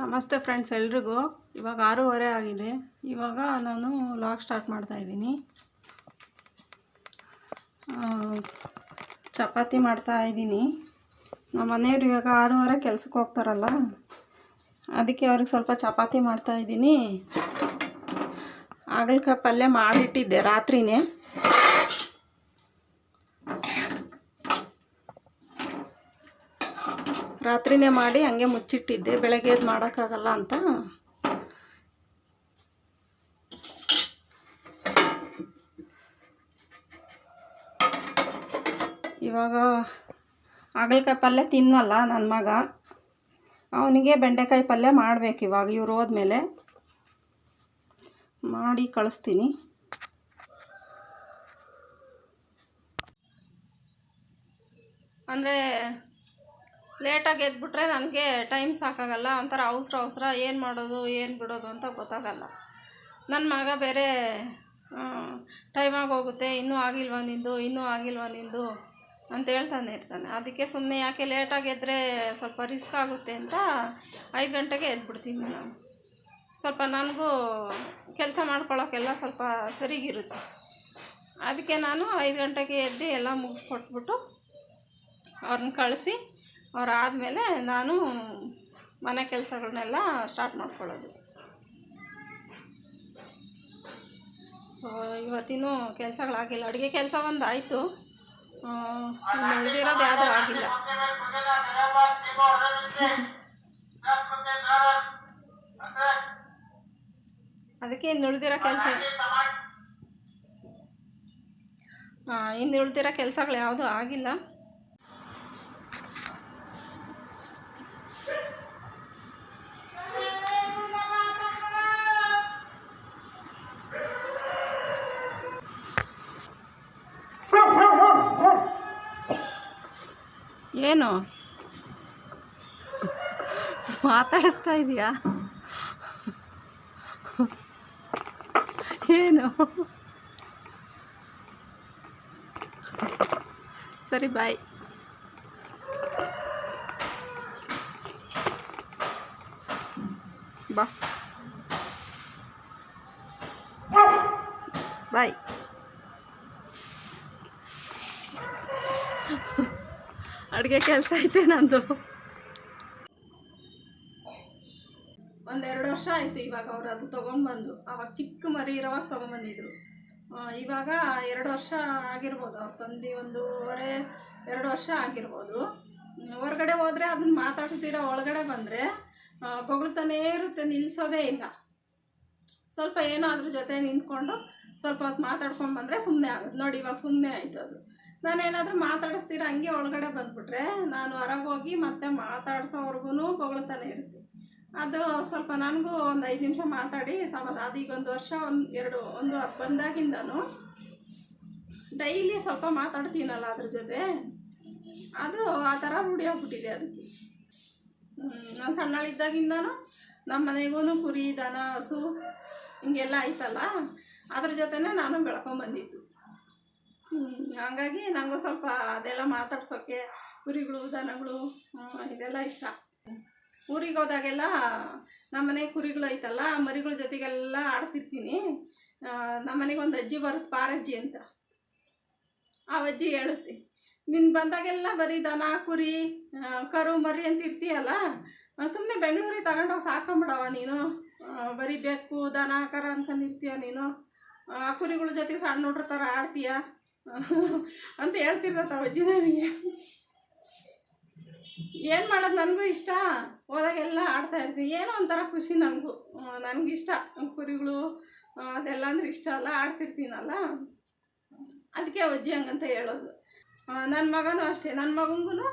ನಮಸ್ತೆ ಫ್ರೆಂಡ್ಸ್ ಎಲ್ರಿಗೂ. ಇವಾಗ ಆರೂವರೆ ಆಗಿದೆ. ಇವಾಗ ನಾನು ಲಾಗ್ ಸ್ಟಾರ್ಟ್ ಮಾಡ್ತಾ ಇದ್ದೀನಿ. ಚಪಾತಿ ಮಾಡ್ತಾ ಇದ್ದೀನಿ. ನಮ್ಮ ಮನೆಯವ್ರು ಇವಾಗ ಆರೂವರೆ ಕೆಲ್ಸಕ್ಕೆ ಹೋಗ್ತಾರಲ್ಲ, ಅದಕ್ಕೆ ಅವ್ರಿಗೆ ಸ್ವಲ್ಪ ಚಪಾತಿ ಮಾಡ್ತಾ ಇದ್ದೀನಿ. ಹಾಗಲ್ಕಾಯಿ ಪಲ್ಯ ಮಾಡಿಟ್ಟಿದ್ದೆ ರಾತ್ರಿನೇ. ರಾತ್ರಿನೇ ಮಾಡಿ ಹಂಗೆ ಮುಚ್ಚಿಟ್ಟಿದ್ದೆ. ಬೆಳಗ್ಗೆ ಎದ್ದು ಮಾಡೋಕ್ಕಾಗಲ್ಲ ಅಂತ. ಇವಾಗ ಹಾಗಲಕಾಯಿ ಪಲ್ಯ ತಿನ್ನಲ್ಲ ನನ್ನ ಮಗ. ಅವನಿಗೆ ಬೆಂಡೆಕಾಯಿ ಪಲ್ಯ ಮಾಡಬೇಕು ಇವಾಗ. ಇವ್ರು ಹೋದ್ಮೇಲೆ ಮಾಡಿ ಕಳಿಸ್ತೀನಿ. ಅಂದರೆ ಲೇಟಾಗಿ ಎದ್ಬಿಟ್ರೆ ನನಗೆ ಟೈಮ್ ಸಾಕಾಗಲ್ಲ, ಒಂಥರ ಅವಸರ ಅವಸರ ಏನು ಮಾಡೋದು, ಏನು ಬಿಡೋದು ಅಂತ ಗೊತ್ತಾಗಲ್ಲ. ನನ್ನ ಮಗ ಬೇರೆ ಟೈಮಾಗಿ ಹೋಗುತ್ತೆ, ಇನ್ನೂ ಆಗಿಲ್ವಾ ನಿಂದು, ಇನ್ನೂ ಆಗಿಲ್ವಾ ನಿಂದು ಅಂತ ಹೇಳ್ತಾನೆ ಇರ್ತಾನೆ. ಅದಕ್ಕೆ ಸುಮ್ಮನೆ ಯಾಕೆ ಲೇಟಾಗಿ ಎದ್ದರೆ ಸ್ವಲ್ಪ ರಿಸ್ಕ್ ಆಗುತ್ತೆ ಅಂತ ಐದು ಗಂಟೆಗೆ ಎದ್ಬಿಡ್ತೀನಿ ನಾನು. ಸ್ವಲ್ಪ ನನಗೂ ಕೆಲಸ ಮಾಡ್ಕೊಳ್ಳೋಕ್ಕೆಲ್ಲ ಸ್ವಲ್ಪ ಸರಿಗಿರುತ್ತೆ. ಅದಕ್ಕೆ ನಾನು ಐದು ಗಂಟೆಗೆ ಎದ್ದು ಎಲ್ಲ ಮುಗಿಸ್ಕೊಟ್ಬಿಟ್ಟು ಅವ್ರನ್ನ ಕಳಿಸಿ ಅವ್ರು ಆದಮೇಲೆ ನಾನು ಮನೆ ಕೆಲಸಗಳನ್ನೆಲ್ಲ ಸ್ಟಾರ್ಟ್ ಮಾಡ್ಕೊಳ್ಳೋದು. ಸೊ ಇವತ್ತಿನೂ ಕೆಲಸಗಳಾಗಿಲ್ಲ. ಅಡುಗೆ ಕೆಲಸ ಒಂದು ಆಯಿತು ಉಳಿದಿರೋದು ಯಾವುದೂ ಆಗಿಲ್ಲ. ಅದಕ್ಕೆ ಇನ್ನು ಉಳಿದಿರೋ ಕೆಲಸ ಇನ್ನು ಉಳಿದಿರೋ ಕೆಲಸಗಳು ಯಾವುದೂ ಆಗಿಲ್ಲ. ಏನು ಮಾತಾಡಿಸ್ತಾ ಇದೆಯಾ ಏನು ಸರಿ ಬಾಯ್ ಬಾ ಬಾಯ್ ಅಡುಗೆ ಕೆಲಸ ಐತೆ ನಂದು. ಒಂದೆರಡು ವರ್ಷ ಆಯಿತು ಇವಾಗ ಅವ್ರು ಅದು ತೊಗೊಂಡ್ಬಂದು. ಅವಾಗ ಚಿಕ್ಕ ಮರಿ ಇರೋವಾಗ ತೊಗೊಂಬಂದಿದ್ರು ಇವಾಗ ಎರಡು ವರ್ಷ ಆಗಿರ್ಬೋದು. ಅವ್ರು ತಂದು ಒಂದೂವರೆ, ಎರಡು ವರ್ಷ ಆಗಿರ್ಬೋದು. ಹೊರಗಡೆ ಹೊರ್ಗಡೆ ಹೋದರೆ ಅದನ್ನ ಮಾತಾಡ್ತೀರಾ ಒಳಗಡೆ ಬಂದರೆ ಬೊಗಳ್ತಾನೇ ಇರುತ್ತೆ ನಿಲ್ಲಿಸೋದೇ ಇಲ್ಲ. ಸ್ವಲ್ಪ ಏನೋ ಅದ್ರ ಜೊತೆ ನಿಂತ್ಕೊಂಡು ಸ್ವಲ್ಪ ಹೊತ್ತು ಮಾತಾಡ್ಕೊಂಡು ಬಂದರೆ ಸುಮ್ಮನೆ ಆಗುತ್ತೆ ನೋಡಿ ಇವಾಗ ಸುಮ್ಮನೆ ಆಯಿತು ಅದು. ನಾನೇನಾದರೂ ಮಾತಾಡಿಸ್ತೀರ? ಹಂಗೆ ಒಳಗಡೆ ಬಂದ್ಬಿಟ್ರೆ ನಾನು ಹೊರಗೆ ಹೋಗಿ ಮತ್ತೆ ಮಾತಾಡ್ಸೋವರೆಗೂ ಬೊಗಳ್ತಾನೆ ಇರುತ್ತೆ ಅದು ಸ್ವಲ್ಪ ನನಗೂ ಒಂದು ಐದು ನಿಮಿಷ ಮಾತಾಡಿ ಸ್ವಲ್ಪ ಅದೀಗ ಒಂದು ವರ್ಷ, ಒಂದು ಎರಡು, ಒಂದು ಹತ್ತು ಬಂದಾಗಿಂದನು ಡೈಲಿ ಸ್ವಲ್ಪ ಮಾತಾಡ್ತೀನಲ್ಲ ಅದ್ರ ಜೊತೆ. ಅದು ಆ ಥರ ರೂಢಿ ಆಗ್ಬಿಟ್ಟಿದೆ ಅದಕ್ಕೆ ನಾನು ಸಣ್ಣಳಿದ್ದಾಗಿಂದನೂ ನಮ್ಮ ಮನೆಗೂ ಕುರಿ, ದನ, ಹಸು ಹಿಂಗೆಲ್ಲ ಆಯ್ತಲ್ಲ, ಅದ್ರ ಜೊತೆನೇ ನಾನು ಬೆಳ್ಕೊಂಬಂದಿದ್ದು. ಹಂಗಾಗಿ ನನಗೂ ಸ್ವಲ್ಪ ಅದೆಲ್ಲ ಮಾತಾಡ್ಸೋಕ್ಕೆ ಕುರಿಗಳು ದನಗಳು ಇದೆಲ್ಲ ಇಷ್ಟ. ಊರಿಗೆ ಹೋದಾಗೆಲ್ಲ ನಮ್ಮನೆ ಕುರಿಗಳು ಐತಲ್ಲ ಮರಿಗಳ ಜೊತೆಗೆಲ್ಲ ಆಡ್ತಿರ್ತೀನಿ. ನಮ್ಮನೆಗೆ ನಮ್ಮ ಮನೆಗೆ ಒಂದು ಅಜ್ಜಿ ಬರುತ್ತೆ ಪಾರಜ್ಜಿ ಅಂತ. ಆ ಅಜ್ಜಿ ಹೇಳುತ್ತೆ ನಿನ್ನ ಬಂದಾಗೆಲ್ಲ ಬರೀ ದನ, ಕುರಿ ಕರು, ಮರಿ ಅಂತ ಇರ್ತೀಯಲ್ಲ ಸುಮ್ಮನೆ ಬೆಂಗಳೂರಿಗೆ ತಗೊಂಡೋಗಿ ಸಾಕೊಂಬಿಡವ ನೀನು. ಬರೀ ಬೆಕ್ಕು, ದನ, ಕರ ಇರ್ತೀಯ ನೀನು. ಆ, ಕುರಿಗಳ ಜೊತೆ ಸಣ್ಣ ಹುಡ್ರ ಥರ ಆಡ್ತೀಯ. ಅಂತ ಹೇಳ್ತಿರ್ತತ್ತ ಅಜ್ಜಿ ನನಗೆ ಏನು ಮಾಡೋದು ನನಗೂ ಇಷ್ಟ? ಹೋದಾಗೆಲ್ಲ ಆಡ್ತಾ ಇರ್ತೀನಿ ಏನೋ ಒಂಥರ ಖುಷಿ ನನಗೂ. ಇಷ್ಟ ಕುರಿಗಳು ಅದೆಲ್ಲ ಅಂದ್ರೆ ಇಷ್ಟ ಅಲ್ಲ, ಆಡ್ತಿರ್ತೀನಲ್ಲ. ಅದಕ್ಕೆ ಅಜ್ಜಿ ಹಂಗಂತ ಹೇಳೋದು. ನನ್ನ ಮಗನೂ ಅಷ್ಟೇ. ನನ್ನ ಮಗಂಗೂ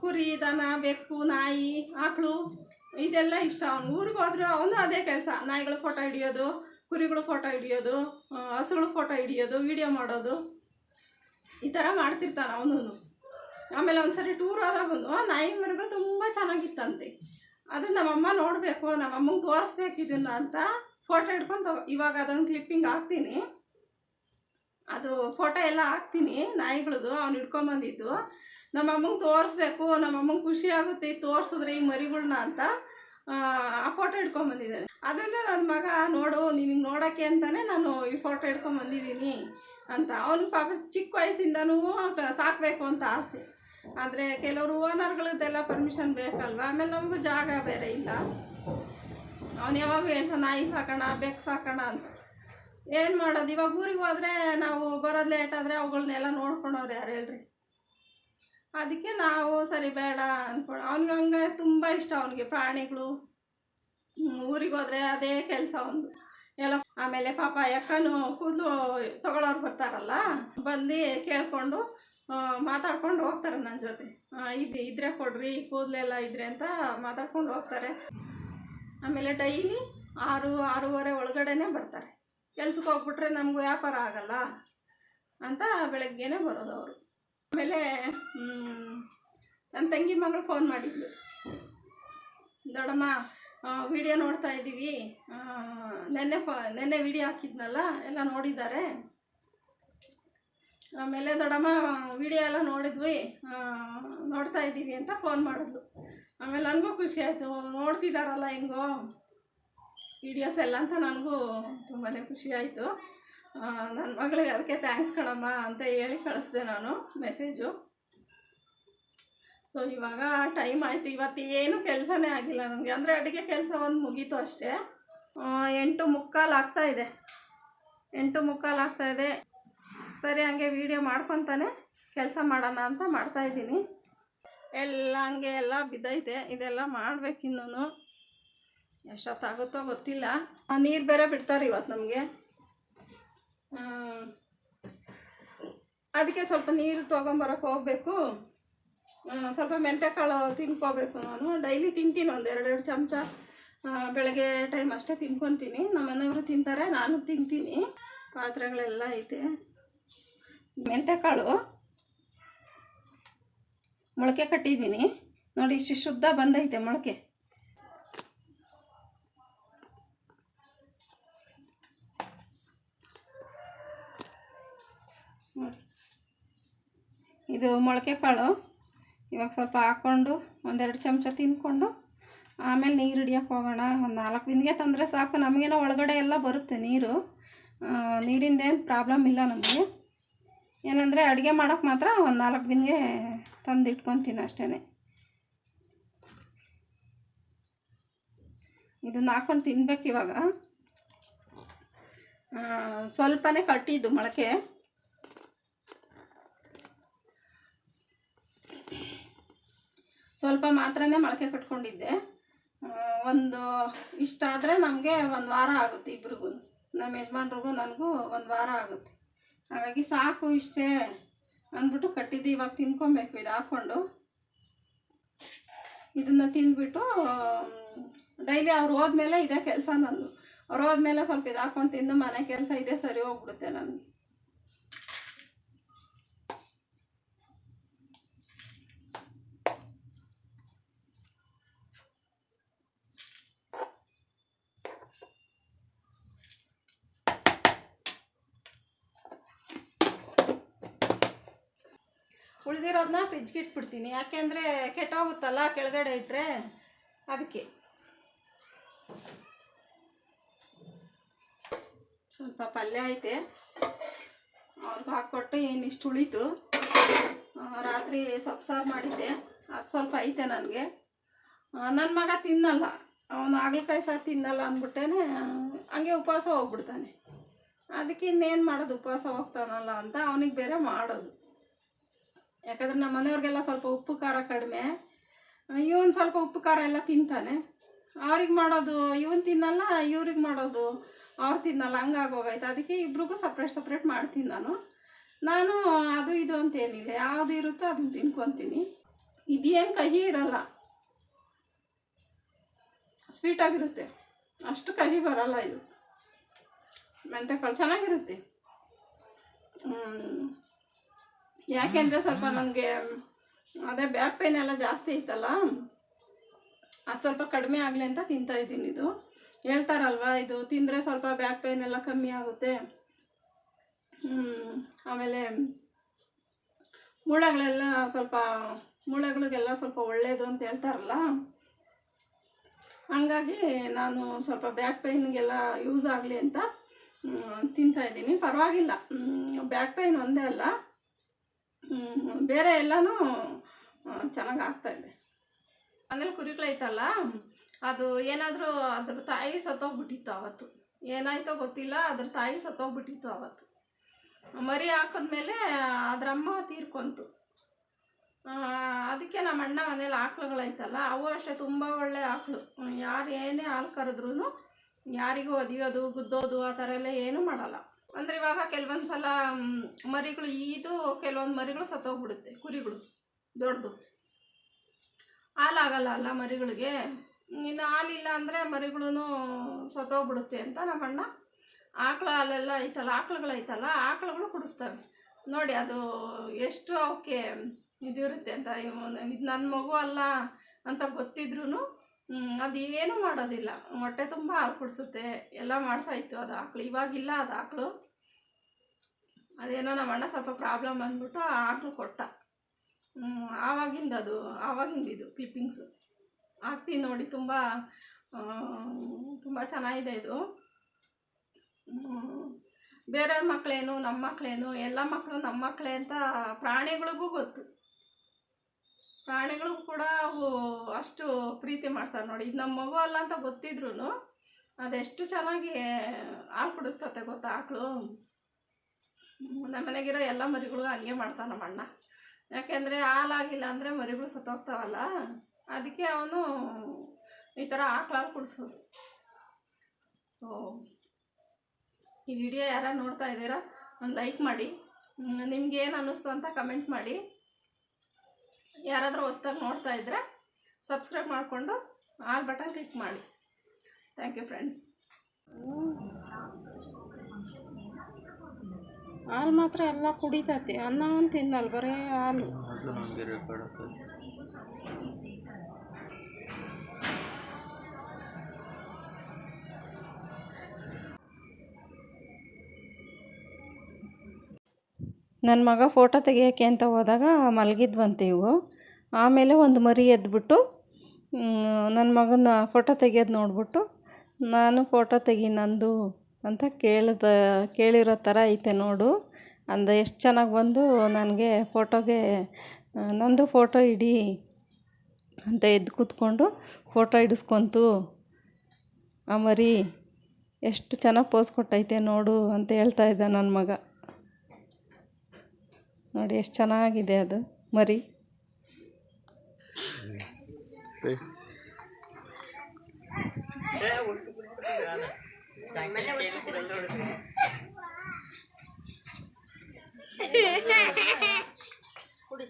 ಕುರಿ, ದನ, ಬೆಕ್ಕು, ನಾಯಿ, ಆಕಳು, ಇದೆಲ್ಲ ಇಷ್ಟ ಅವನು ಊರಿಗೆ ಹೋದ್ರೆ ಅವನು ಅದೇ ಕೆಲಸ. ನಾಯಿಗಳ ಫೋಟೋ ಹಿಡಿಯೋದು, ಕುರಿಗಳು ಫೋಟೋ ಹಿಡಿಯೋದು ಹಸುಗಳ ಫೋಟೋ ಹಿಡಿಯೋದು ವಿಡಿಯೋ ಮಾಡೋದು. ಈ ಥರ ಮಾಡ್ತಿರ್ತಾನೆ ಅವನು ಆಮೇಲೆ ಒಂದ್ಸರಿ ಟೂರ್ ಹೋದಾಗೂ ನಾಯಿ ಮರಿಗಳು ತುಂಬ ಚೆನ್ನಾಗಿತ್ತಂತೆ. ಅದು ನಮ್ಮಮ್ಮ ನೋಡಬೇಕು, ನಮ್ಮಮ್ಮಗೆ ತೋರಿಸ್ಬೇಕು ಇದನ್ನ ಅಂತ ಫೋಟೋ ಹಿಡ್ಕೊಂಡು ಇವಾಗ ಅದನ್ನು ಕ್ಲಿಪ್ಪಿಂಗ್ ಹಾಕ್ತೀನಿ. ಅದು ಫೋಟೋ ಎಲ್ಲ ಹಾಕ್ತೀನಿ ನಾಯಿಗಳದು, ಅವ್ನು ಹಿಡ್ಕೊಂಬಂದಿದ್ದು ನಮ್ಮಮ್ಮಗೆ ತೋರಿಸ್ಬೇಕು, ನಮ್ಮಮ್ಮಗೆ ಖುಷಿಯಾಗುತ್ತೆ ತೋರಿಸಿದ್ರೆ ಈ ಮರಿಗಳನ್ನ ಅಂತ. ಆ ಫೋಟೋ ಇಟ್ಕೊಂಬಂದಿದ್ದಾನೆ ಅದನ್ನು ನನ್ನ ಮಗ, ನೋಡು, ನಿನಗೆ ನೋಡೋಕ್ಕೆ ಅಂತಲೇ ನಾನು ಈ ಫೋಟೋ ಇಟ್ಕೊಂಬಂದಿದ್ದೀನಿ ಅಂತ. ಅವನು ಪಾಪ ಚಿಕ್ಕ ವಯಸ್ಸಿಂದನೂ ಸಾಕಬೇಕು ಅಂತ ಆಸೆ. ಆದರೆ ಕೆಲವರು ಓನರ್ಗಳದ್ದೆಲ್ಲ ಪರ್ಮಿಷನ್ ಬೇಕಲ್ವ? ಆಮೇಲೆ ನಮಗೂ ಜಾಗ ಬೇರೆ ಇಲ್ಲ. ಅವನು ಯಾವಾಗ ಹೇಳ್ತಾನೆ, ನಾಯಿ ಸಾಕೋಣ, ಬೆಕ್ಕು ಸಾಕೋಣ ಅಂತ. ಏನು ಮಾಡೋದು? ಇವಾಗ ಊರಿಗೆ ಹೋದರೆ ನಾವು ಬರೋದು ಲೇಟ್ ಆದರೆ ಅವುಗಳನ್ನೆಲ್ಲ ನೋಡ್ಕೊಳೋರು ಯಾರು ಹೇಳ್ರಿ? ಅದಕ್ಕೆ ನಾವು ಸರಿ ಬೇಡ ಅಂದ್ಕೊಂಡು ಅವ್ನಿಗೆ ಹಂಗೆ ತುಂಬ ಇಷ್ಟ ಅವನಿಗೆ ಪ್ರಾಣಿಗಳು. ಊರಿಗೆ ಹೋದರೆ ಅದೇ ಕೆಲಸ ಒಂದು ಎಲ್ಲ ಆಮೇಲೆ ಪಾಪ ಯಾಕನೂ ಕೂದಲು ತಗೊಳ್ಳೋರು ಬರ್ತಾರಲ್ಲ, ಬಂದು ಕೇಳಿಕೊಂಡು ಮಾತಾಡ್ಕೊಂಡು ಹೋಗ್ತಾರೆ ನನ್ನ ಜೊತೆ. ಇದು, ಇದ್ರೆ ಕೊಡ್ರಿ, ಕೂದಲೆಲ್ಲ ಇದ್ರೆ ಅಂತ ಮಾತಾಡ್ಕೊಂಡು ಹೋಗ್ತಾರೆ. ಆಮೇಲೆ ಡೈಲಿ ಆರು, ಆರೂವರೆ ಒಳಗಡೆನೆ ಬರ್ತಾರೆ. ಕೆಲ್ಸಕ್ಕೆ ಹೋಗ್ಬಿಟ್ರೆ ನಮಗೂ ವ್ಯಾಪಾರ ಆಗಲ್ಲ ಅಂತ ಬೆಳಗ್ಗೆನೇ ಬರೋದು ಅವರು. ಆಮೇಲೆ ನನ್ನ ತಂಗಿ ಮಗಳು ಫೋನ್ ಮಾಡಿದ್ಲು. ದೊಡ್ಡಮ್ಮ ವಿಡಿಯೋ ನೋಡ್ತಾ ಇದ್ದೀವಿ ನೆನ್ನೆ ಫ, ನೆನ್ನೆ ವಿಡಿಯೋ ಹಾಕಿದ್ನಲ್ಲ, ಎಲ್ಲ ನೋಡಿದ್ದಾರೆ. ಆಮೇಲೆ ದೊಡ್ಡಮ್ಮ ವಿಡಿಯೋ ಎಲ್ಲ ನೋಡಿದ್ವಿ. ನೋಡ್ತಾ ಇದ್ದೀವಿ ಅಂತ ಫೋನ್ ಮಾಡಿದ್ಲು. ಆಮೇಲೆ ನನಗೂ ಖುಷಿ ಆಯಿತು. ನೋಡ್ತಿದ್ದಾರಲ್ಲ ಹೆಂಗೋ? ವಿಡಿಯೋಸ್ ಎಲ್ಲ ಅಂತ ನನಗೂ ತುಂಬಾ ಖುಷಿ ಆಯಿತು. ನನ್ನ ಮಗಳಿಗೆ ಅದಕ್ಕೆ ಥ್ಯಾಂಕ್ಸ್ ಕಣಮ್ಮ ಅಂತ ಹೇಳಿ ಕಳಿಸ್ದೆ ನಾನು ಮೆಸೇಜು ಸೊ ಇವಾಗ ಟೈಮ್ ಆಯಿತು. ಇವತ್ತು ಏನು ಕೆಲಸನೇ ಆಗಿಲ್ಲ ನನಗೆ. ಅಂದರೆ ಅಡುಗೆ ಕೆಲಸ ಒಂದು ಮುಗೀತು ಅಷ್ಟೇ. ಎಂಟು ಮುಕ್ಕಾಲು ಆಗ್ತಾ ಇದೆ. ಎಂಟು ಮುಕ್ಕಾಲು ಇದೆ. ಸರಿ, ಹಂಗೆ ವೀಡಿಯೋ ಮಾಡ್ಕೊತಾನೆ ಕೆಲಸ ಮಾಡೋಣ ಅಂತ ಮಾಡ್ತಾಯಿದ್ದೀನಿ ಎಲ್ಲ ಹಂಗೆ ಎಲ್ಲ ಬಿದ್ದೈತೆ. ಇದೆಲ್ಲ ಮಾಡಬೇಕಿನ್ನೂ ಎಷ್ಟೊತ್ತಾಗುತ್ತೋ ಗೊತ್ತಿಲ್ಲ. ನೀರು ಬೇರೆ ಬಿಡ್ತಾರೆ ಇವತ್ತು ನಮಗೆ. ಅದಕ್ಕೆ ಸ್ವಲ್ಪ ನೀರು ತೊಗೊಂಬರೋಕೆ ಹೋಗಬೇಕು. ಸ್ವಲ್ಪ ಮೆಂತೆಕಾಳು ತಿನ್ಕೋಬೇಕು ನಾನು. ಡೈಲಿ ತಿಂತೀನಿ ಒಂದು ಎರಡೆರಡು ಚಮಚ. ಬೆಳಗ್ಗೆ ಟೈಮ್ ಅಷ್ಟೇ ತಿನ್ಕೊತೀನಿ. ನಮ್ಮ ಮನೆಯವರು ತಿಂತಾರೆ, ನಾನು ತಿಂತೀನಿ. ಪಾತ್ರೆಗಳೆಲ್ಲ ಐತೆ. ಮೆಂತೆಕಾಳು ಮೊಳಕೆ ಕಟ್ಟಿದ್ದೀನಿ. ನೋಡಿ, ಇಷ್ಟು ಶುದ್ಧ ಬಂದೈತೆ ಮೊಳಕೆ. ಇದು ಮೊಳಕೆ ಕಾಳು. ಇವಾಗ ಸ್ವಲ್ಪ ಹಾಕ್ಕೊಂಡು ಒಂದೆರಡು ಚಮಚ ತಿನ್ಕೊಂಡು ಆಮೇಲೆ ನೀರು ಹಿಡಿಯೋಕೆ ಹೋಗೋಣ. ಒಂದು ನಾಲ್ಕು ಬಿಂದಿಗೆ ತಂದರೆ ಸಾಕು. ನಮಗೇನೋ ಒಳಗಡೆ ಎಲ್ಲ ಬರುತ್ತೆ ನೀರು. ನೀರಿಂದೇನು ಪ್ರಾಬ್ಲಮ್ ಇಲ್ಲ ನಮಗೆ. ಏನಂದರೆ ಅಡುಗೆ ಮಾಡೋಕ್ಕೆ ಮಾತ್ರ ಒಂದು ನಾಲ್ಕು ಬಿಂದಿಗೆ ತಂದು ಇಟ್ಕೊತೀನಿ ಅಷ್ಟೇ ಇದನ್ನ ಹಾಕೊಂಡು ತಿನ್ಬೇಕು ಇವಾಗ. ಸ್ವಲ್ಪನೇ ಕಟ್ಟಿದ್ದು ಮೊಳಕೆ. ಸ್ವಲ್ಪ ಮಾತ್ರನೇ ಮೊಳಕೆ ಕಟ್ಕೊಂಡಿದ್ದೆ. ಒಂದು ಇಷ್ಟಾದರೆ ನಮಗೆ ಒಂದು ವಾರ ಆಗುತ್ತೆ ಇಬ್ರಿಗೂ. ನಮ್ಮ ಯಜಮಾನ್ರಿಗೂ ನನಗೂ ಒಂದು ವಾರ ಆಗುತ್ತೆ. ಹಾಗಾಗಿ ಸಾಕು ಇಷ್ಟೇ ಅಂದ್ಬಿಟ್ಟು ಕಟ್ಟಿದ್ದು ಇವಾಗ ತಿನ್ಕೊಬೇಕು, ಇದು ಹಾಕ್ಕೊಂಡು ಇದನ್ನು ತಿಂದ್ಬಿಟ್ಟು ಡೈಲಿ ಅವ್ರು ಹೋದ್ಮೇಲೆ ಇದೇ ಕೆಲಸ ನಂದು. ಅವ್ರು ಹೋದ್ಮೇಲೆ ಸ್ವಲ್ಪ ಇದು ಹಾಕ್ಕೊಂಡು ತಿಂದು ಮನೆ ಕೆಲಸ ಇದೇ ಸರಿ ಹೋಗ್ಬಿಡುತ್ತೆ ನನಗೆ. ಉಳಿದಿರೋದನ್ನ ಫ್ರಿಜ್ಗೆ ಇಟ್ಬಿಡ್ತೀನಿ. ಯಾಕೆಂದರೆ ಕೆಟ್ಟೋಗುತ್ತಲ್ಲ, ಕೆಳಗಡೆ ಇಟ್ಟರೆ ಅದಕ್ಕೆ. ಸ್ವಲ್ಪ ಪಲ್ಯ ಐತೆ. ಅವ್ರಿಗೆ ಹಾಕ್ಕೊಟ್ಟು ಏನು ಇಷ್ಟು ಉಳಿತು? ರಾತ್ರಿ ಸೊಪ್ಪು ಸಾರು ಮಾಡಿದ್ದೆ. ಅದು ಸ್ವಲ್ಪ ಐತೆ ನನಗೆ. ನನ್ನ ಮಗ ತಿನ್ನಲ್ಲ. ಅವನು ಹಾಗಲಕಾಯಿ ಸಾರು ತಿನ್ನಲ್ಲ ಅಂದ್ಬಿಟ್ಟೇ ಹಂಗೆ ಉಪವಾಸ ಹೋಗ್ಬಿಡ್ತಾನೆ. ಅದಕ್ಕೆ ಇನ್ನೇನು ಮಾಡೋದು? ಉಪವಾಸ ಹೋಗ್ತಾನಲ್ಲ ಅಂತ ಅವನಿಗೆ ಬೇರೆ ಮಾಡೋದು. ಯಾಕಂದ್ರೆ ನಮ್ಮ ಮನೆಯವ್ರಿಗೆಲ್ಲ ಸ್ವಲ್ಪ ಉಪ್ಪು ಖಾರ ಕಡಿಮೆ. ಇವನು ಸ್ವಲ್ಪ ಉಪ್ಪು ಖಾರ ಎಲ್ಲ ತಿಂತಾನೆ. ಅವ್ರಿಗೆ ಮಾಡೋದು, ಇವನು ತಿನ್ನಲ್ಲ, ಇವ್ರಿಗೆ ಮಾಡೋದು, ಅವ್ರು ತಿನ್ನಲ್ಲ ಹಂಗಾಗೋಗೈತೆ ಅದಕ್ಕೆ ಇಬ್ರಿಗೂ ಸಪ್ರೇಟ್ ಸಪ್ರೇಟ್ ಮಾಡ್ತೀನಿ ನಾನು. ನಾನು, ಅದು ಇದು ಅಂತ ಏನಿಲ್ಲ ಯಾವುದು ಇರುತ್ತೋ ಅದನ್ನ ತಿನ್ಕೊತೀನಿ. ಇದೇನು ಕಹಿ ಇರಲ್ಲ. ಸ್ವೀಟಾಗಿರುತ್ತೆ ಅಷ್ಟು ಕಹಿ ಬರಲ್ಲ ಇದು. ಮೆಂತೆಕಾಳು ಚೆನ್ನಾಗಿರುತ್ತೆ. ಯಾಕೆಂದರೆ ಸ್ವಲ್ಪ ನನಗೆ ಅದೇ ಬ್ಯಾಕ್ ಪೇನ್ ಎಲ್ಲ ಜಾಸ್ತಿ ಇತ್ತಲ್ಲ? ಅದು ಸ್ವಲ್ಪ ಕಡಿಮೆ ಆಗಲಿ ಅಂತ ತಿಂತಾ ಇದ್ದೀನಿ ಇದು. ಹೇಳ್ತಾರಲ್ವ, ಇದು ತಿಂದರೆ ಸ್ವಲ್ಪ ಬ್ಯಾಕ್ ಪೇನ್ ಎಲ್ಲ ಕಮ್ಮಿ ಆಗುತ್ತೆ. ಆಮೇಲೆ ಮೂಳೆಗಳೆಲ್ಲ ಸ್ವಲ್ಪ, ಮೂಳೆಗಳಿಗೆಲ್ಲ ಸ್ವಲ್ಪ ಒಳ್ಳೆಯದು ಅಂತ ಹೇಳ್ತಾರಲ್ಲ? ಹಂಗಾಗಿ ನಾನು ಸ್ವಲ್ಪ ಬ್ಯಾಕ್ ಪೈನ್ಗೆಲ್ಲ ಯೂಸ್ ಆಗಲಿ ಅಂತ ತಿಂತಾ ಇದ್ದೀನಿ. ಪರವಾಗಿಲ್ಲ ಬ್ಯಾಕ್ ಪೇನ್ ಒಂದೇ ಅಲ್ಲ. ಬೇರೆ ಎಲ್ಲನೂ ಚೆನ್ನಾಗಿ ಆಗ್ತಾಯಿದೆ ಮನೇಲಿ ಕುರಿಗಳೈತಲ್ಲ ಅದು ಏನಾದರೂ ಅದ್ರ ತಾಯಿ ಸತ್ತೋಗ್ಬಿಟ್ಟಿತ್ತು ಅವತ್ತು ಏನಾಯ್ತೋ ಗೊತ್ತಿಲ್ಲ ಅದ್ರ ತಾಯಿ ಸತ್ತೋಗ್ಬಿಟ್ಟಿತ್ತು ಅವತ್ತು ಮರಿ ಹಾಕಿದ್ಮೇಲೆ ಅದ್ರಮ್ಮ ತೀರ್ಕೊಂತು ಆ, ಅದಕ್ಕೆ ನಮ್ಮ ಅಣ್ಣ ಮನೇಲಿ ಆಕಳುಗಳೈತಲ್ಲ ಅವು ಅಷ್ಟೇ ತುಂಬ ಒಳ್ಳೆ ಆಕಳು. ಯಾರು ಏನೇ ಹಾಲು ಕರೆದ್ರೂ ಯಾರಿಗೂ ಒದಿಯೋದು ಗುದ್ದೋದು ಆ ಥರ ಎಲ್ಲ ಏನೂ ಮಾಡಲ್ಲ. ಅಂದರೆ ಇವಾಗ ಕೆಲವೊಂದು ಸಲ ಮರಿಗಳು ಈದು ಕೆಲವೊಂದು ಮರಿಗಳು ಸತ್ತೋಗ್ಬಿಡುತ್ತೆ, ಕುರಿಗಳು ದೊಡ್ಡದು. ಹಾಲಾಗಲ್ಲ ಅಲ್ಲ ಮರಿಗಳಿಗೆ. ಇನ್ನು ಹಾಲಿಲ್ಲ ಅಂದರೆ ಮರಿಗಳೂ ಸತ್ತೋಗ್ಬಿಡುತ್ತೆ ಅಂತ ನಮ್ಮಣ್ಣ ಆಕಳ ಹಾಲೆಲ್ಲ ಐತಲ್ಲ, ಆಕಳುಗಳೈತಲ್ಲ, ಆಕಳುಗಳು ಕುಡಿಸ್ತವೆ. ನೋಡಿ, ಅದು ಎಷ್ಟು ಅವಕ್ಕೆ ಇದಿರುತ್ತೆ ಅಂತ ಇದು ನನ್ನ ಮಗು ಅಲ್ಲ ಅಂತ ಗೊತ್ತಿದ್ರೂ ಅದೇನು ಮಾಡೋದಿಲ್ಲ. ಹೊಟ್ಟೆ ತುಂಬ ಹಾಲು ಕುಡಿಸುತ್ತೆ ಎಲ್ಲ ಮಾಡ್ತಾಯಿತ್ತು ಅದು ಆಕಳು. ಇವಾಗಿಲ್ಲ ಅದು ಆಕಳು. ಅದೇನೋ ನಮ್ಮ ಅಣ್ಣ ಸ್ವಲ್ಪ ಪ್ರಾಬ್ಲಮ್ ಬಂದ್ಬಿಟ್ಟು ಆ ಆಕಳು ಕೊಟ್ಟ. ಆವಾಗಿಂದ ಅದು, ಆವಾಗಿಂದ ಇದು ಕ್ಲಿಪ್ಪಿಂಗ್ಸು ಹಾಕ್ತೀನಿ ನೋಡಿ, ತುಂಬ ತುಂಬ ಚೆನ್ನಾಗಿದೆ ಇದು. ಬೇರೆಯವ್ರ ಮಕ್ಕಳೇನು ನಮ್ಮ ಮಕ್ಕಳೇನು ಎಲ್ಲ ಮಕ್ಕಳು ನಮ್ಮ ಮಕ್ಕಳೇ ಅಂತ ಪ್ರಾಣಿಗಳಿಗೂ ಗೊತ್ತು. ಪ್ರಾಣಿಗಳಿಗೂ ಕೂಡ ಅವು ಅಷ್ಟು ಪ್ರೀತಿ ಮಾಡ್ತಾರೆ ನೋಡಿ. ಇದು ನಮ್ಮ ಮಗು ಅಲ್ಲ ಅಂತ ಗೊತ್ತಿದ್ರು ಅದೆಷ್ಟು ಚೆನ್ನಾಗಿ ಹಾಲು ಕುಡಿಸ್ತತೆ ಗೊತ್ತಾ ಆಕಳು? ನಮ್ಮ ಮನೆಗಿರೋ ಎಲ್ಲ ಮರಿಗಳು ಹಂಗೆ ಮಾಡ್ತಾನೆ ನಮ್ಮ ಅಣ್ಣ. ಯಾಕೆಂದರೆ ಹಾಲಾಗಿಲ್ಲ ಅಂದರೆ ಮರಿಗಳು ಸತ್ತೋಗ್ತಾವಲ್ಲ. ಅದಕ್ಕೆ ಅವನು ಈ ಥರ ಆಕಳಾಲು ಕುಡಿಸೋದು. ಸೊ ಈ ವಿಡಿಯೋ ಯಾರು ನೋಡ್ತಾ ಇದ್ದೀರಾ, ಒಂದು ಲೈಕ್ ಮಾಡಿ. ನಿಮ್ಗೆ ಏನು ಅನ್ನಿಸ್ತು ಅಂತ ಕಮೆಂಟ್ ಮಾಡಿ. ಯಾರಾದರೂ ಹೊಸ್ದಾಗಿ ನೋಡ್ತಾ ಇದ್ದರೆ ಸಬ್ಸ್ಕ್ರೈಬ್ ಮಾಡಿಕೊಂಡು ಆಲ್ ಬಟನ್ ಕ್ಲಿಕ್ ಮಾಡಿ. ಥ್ಯಾಂಕ್ ಯು ಫ್ರೆಂಡ್ಸ್ ಹಾಲು ಮಾತ್ರ ಎಲ್ಲ ಕುಡಿತೈತಿ. ಅನ್ನ ಒಂದು ತಿನ್ನಲ್ಲ, ಬರೀ ಹಾಲು. ನನ್ನ ಮಗ ಫೋಟೋ ತೆಗಿಯೋಕ್ಕೆ ಅಂತ ಹೋದಾಗ ಮಲಗಿದ್ವಂತೆ ಇವು ಆಮೇಲೆ ಒಂದು ಮರಿ ಎದ್ಬಿಟ್ಟು ನನ್ನ ಮಗನ ಫೋಟೋ ತೆಗಿಯೋದು ನೋಡಿಬಿಟ್ಟು, ನಾನು ಫೋಟೋ ತೆಗಿ ನಂದು ಅಂತ ಕೇಳಿದ, ಕೇಳಿರೋ ಥರ ಐತೆ ನೋಡು. ಅಂದ ಎಷ್ಟು ಚೆನ್ನಾಗಿ ಬಂದು ನನಗೆ ಫೋಟೋಗೆ ನಂದು ಫೋಟೋ ಇಡಿ ಅಂತ ಎದ್ದು ಕೂತ್ಕೊಂಡು ಫೋಟೋ ಹಿಡಿಸ್ಕೊಂತು ಆ ಮರಿ ಎಷ್ಟು ಚೆನ್ನಾಗಿ ಪೋಸ್ ಕೊಟ್ಟೈತೆ ನೋಡು ಅಂತ ಹೇಳ್ತಾ ಇದ್ದ ನನ್ನ ಮಗ. ನೋಡಿ, ಎಷ್ಟು ಚೆನ್ನಾಗಿದೆ ಅದು ಮರಿ. ಕುಡಿ